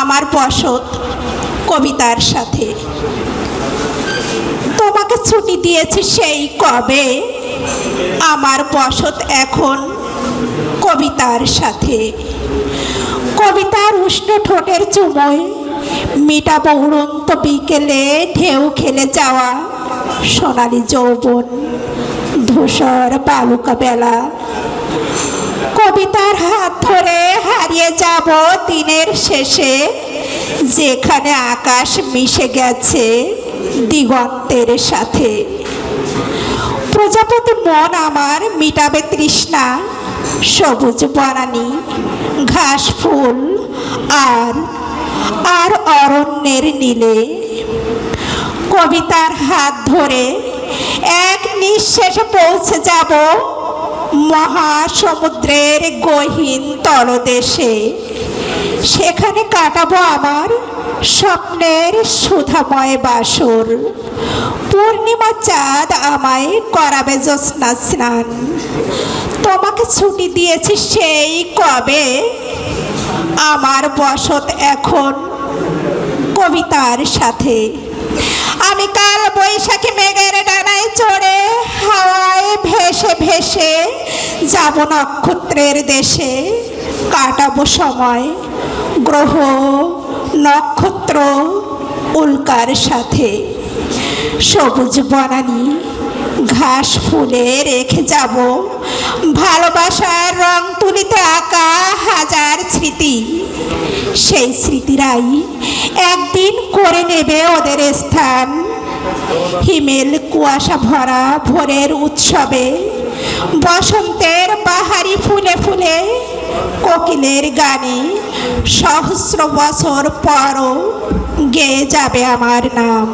আমার বসত কবিতার সাথে। তোমাকে ছুটি দিয়েছি সেই কবে? আমার বসত এখন কবিতার সাথে। কবিতার উষ্ণ ঠোঁটের চুমোয় মিটাবো উড়ন্ত বিকেলে ঢেউ খেলে যাওয়া সোনালি যৌবন ধূসর বালুকা বেলা। কবিতার হাত যাব দিনের শেষে, যেখানে আকাশ মিশে গেছে দিগন্তের সাথে। প্রজাপতি মন আমার মিটাবে তৃষ্ণা, সবুজ বনানি, ঘাস ফুল, আর আর অরণ্যের নীলে। কবিতার হাত ধরে এক নিঃশেষে পৌঁছে যাব মহাসমুদ্রের গহীন তলদেশে। সেখানে কাটাবো আমার স্বপ্নের সুধাময় বাসর। পূর্ণিমা চাঁদ আমায় করাবে জ্যোৎস্না স্নান। তোমাকে ছুটি দিয়েছি সেই কবে? আমার বসত এখন কবিতার সাথে। আমি কাল বৈশাখী মেঘের ডানায় চড়ে ভেসে যাব নক্ষত্রের দেশে, কাটাবো সময়, গ্রহ, নক্ষত্র, উল্কার সাথে। সবুজ বনানি, ঘাস ফুলে রেখে যাব। ভালোবাসার রং তুলিতে আঁকা হাজার স্মৃতি। সেই স্মৃতিরাই একদিন করে নেবে ওদের স্থান। হিমেল কুয়াশা ভরা ভোরের উৎসবে। বসন্তের বাহারি ফুলে ফুলে কোকিলের গানে সহস্র বছর পরও গেয়ে যাবে আমার নাম।